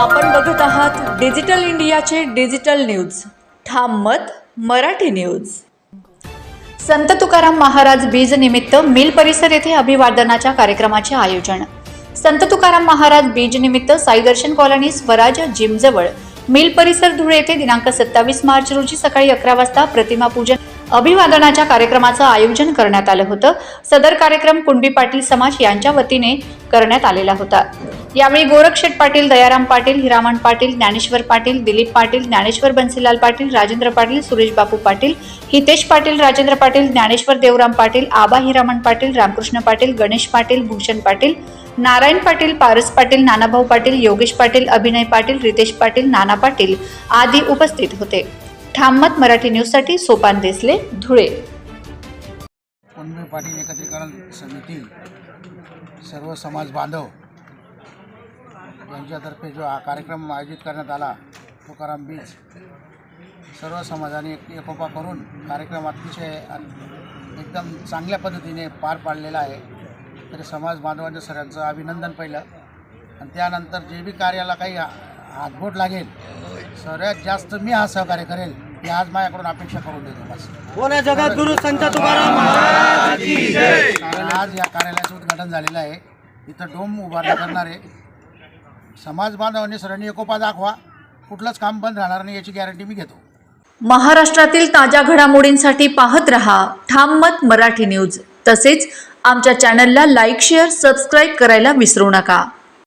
आपण बघत आहात डिजिटल इंडियाचे डिजिटल न्यूज. ठाम मत मराठी न्यूज. संत तुकाराम महाराज बीज निमित्त मिल परिसर येथे अभिवादनाच्या कार्यक्रमाचे आयोजन. संत तुकाराम महाराज बीज निमित्त साईदर्शन कॉलनी स्वराज जिमजवळ मिल परिसर धुळे येथे दिनांक सत्तावीस मार्च रोजी सकाळी अकरा वाजता प्रतिमा पूजन अभिवादनाच्या कार्यक्रमाचं आयोजन करण्यात आलं होतं. सदर कार्यक्रम कुणबी पाटील समाज यांच्या वतीने करण्यात आलेला होता. यावेळी गोरक्षेठ पाटील दयाराम पाटील हिरामण पाटील ज्ञानेश्वर पाटील दिलीप पाटील ज्ञानेश्वर बन्सीलाल पाटील राजेंद्र पाटील सुरेश बापू पाटील हितेश पाटील राजेंद्र पाटील ज्ञानेश्वर देवराम पाटील आबा हिरामण पाटील रामकृष्ण पाटील गणेश पाटील भूषण पाटील नारायण पाटील पारस पाटील नानाभाऊ पाटील योगेश पाटील अभिनय पाटील रितेश पाटील नाना पाटील आदी उपस्थित होते. ठाममत मराठी न्यूजसाठी सोपान देसले धुळे. पाटील एकत्रीकरण समिती सर्व समाज बांधव यांच्यातर्फे जो हा कार्यक्रम आयोजित करण्यात आला तुकाराम बीज सर्व समाजाने एक एकोपा करून कार्यक्रम अतिशय एकदम चांगल्या पद्धतीने पार पाडलेला आहे. तर समाज बांधवांच्या सर्वांचं अभिनंदन पहिलं. आणि त्यानंतर जे बी कार्याला काही हातबोट लागेल सर्वात जास्त मी हा सहकार्य करेल ही आज माझ्याकडून अपेक्षा करून देतो बस. बोला जगात गुरु संत तुकाराम कारण आज या कार्यालयाचं उद्घाटन झालेलं आहे. इथं डोम उभारणी करणार आहे समाज बांधवांनी सर्वांनी एकोपा दाखवा. कुठलंच काम बंद राहणार नाही याची गॅरंटी मी घेतो. महाराष्ट्रातील ताज्या घडामोडींसाठी पाहत रहा ठाम मत मराठी न्यूज तसेच आमच्या चॅनलला लाईक शेअर सबस्क्राईब करायला विसरू नका.